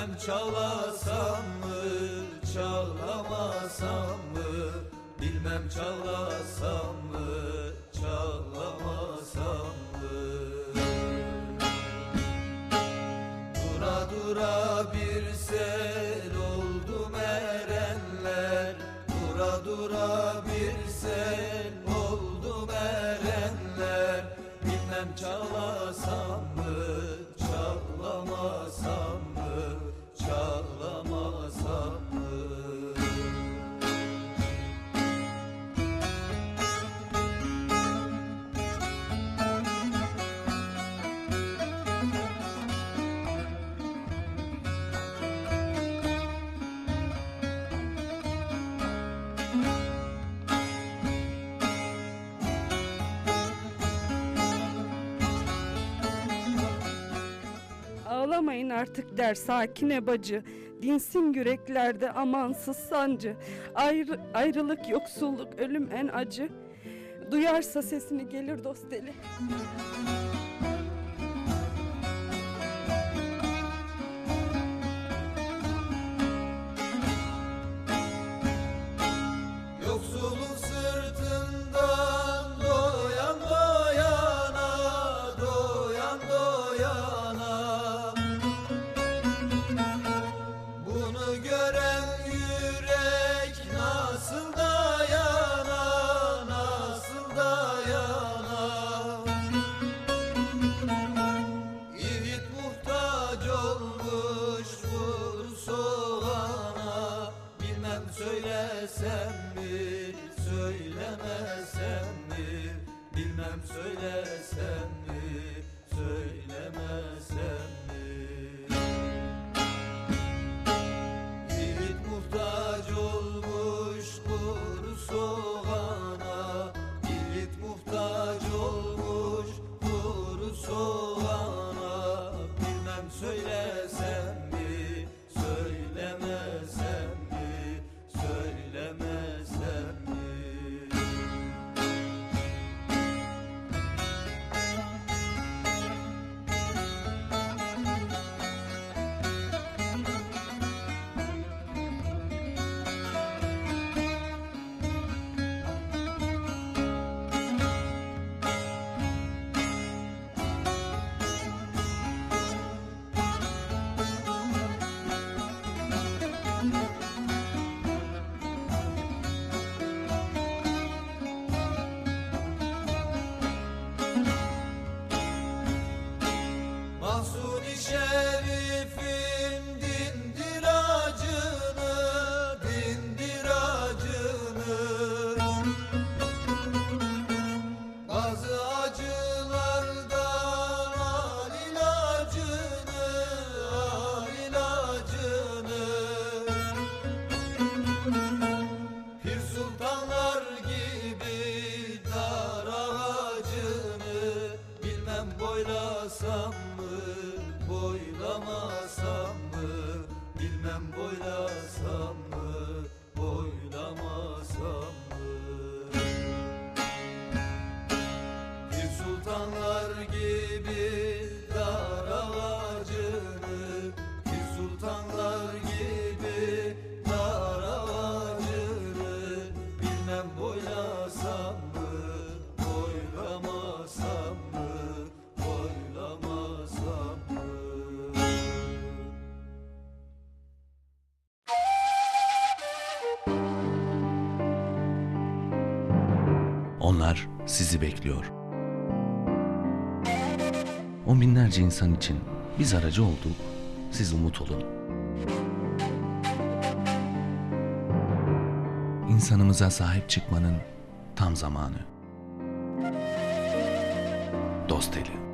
Bilmem çalasam mı, çalamasam mı? Bilmem çalasam mı, çalamasam mı? Ağlamayın artık der sakine bacı. Dinsin yüreklerde amansız sancı. Ayrı, ayrılık, yoksulluk, ölüm en acı. Duyarsa sesini gelir dost deli. Söylesem mi, söylemesem mi? mı boylama Onlar sizi bekliyor. On binlerce insan için biz aracı olduk, siz umut olun. İnsanımıza sahip çıkmanın tam zamanı. Dost eli.